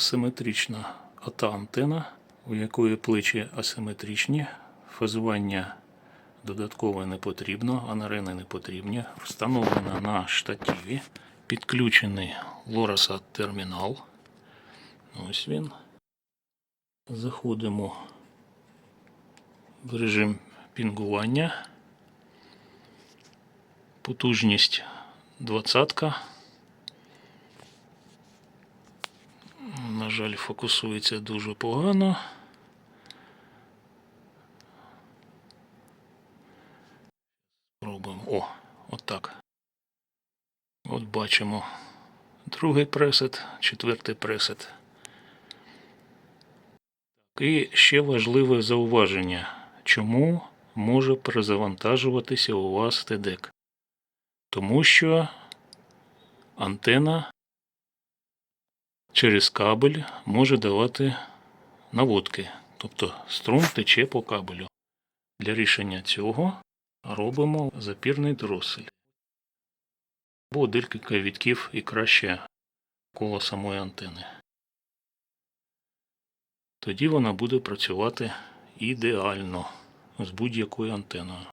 асиметрична ата антена, у якої плечі асиметричні, фазування додаткове не потрібно, анарени не потрібні. Встановлена на штативі, підключений Lorasat термінал. Ось він. Заходимо в режим пінгування. Потужність 20. На жаль, фокусується дуже погано. Пробуємо. О, отак. От бачимо другий пресет, четвертий пресет. І ще важливе зауваження, чому може перезавантажуватися у вас TDEC. Тому що антена через кабель може давати наводки, тобто струм тече по кабелю. Для рішення цього робимо запірний дросель. Або декілька вітків і краще коло самої антени. Тоді вона буде працювати ідеально з будь-якою антеною.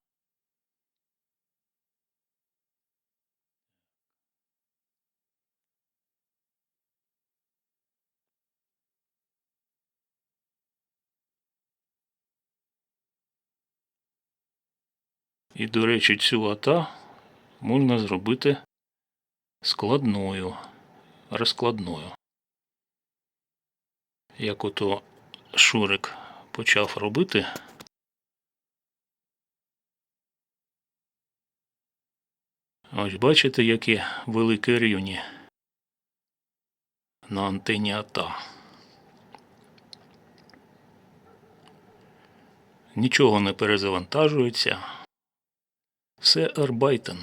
І, до речі, цю ата можна зробити складною, розкладною. Як ото Шурик почав робити. Ось бачите, які великі рівні на антені АТА. Нічого не перезавантажується. Все Арбайтен.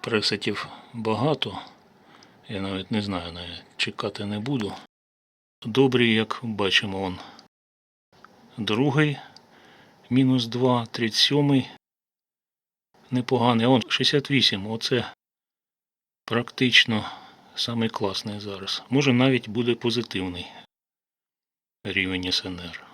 Пресетів багато. Я навіть не знаю, навіть чекати не буду. Добрий, як бачимо, он другий, мінус 2, 37. Непоганий. Он 68. Оце практично самий зараз. Може навіть буде позитивний рівень СНР.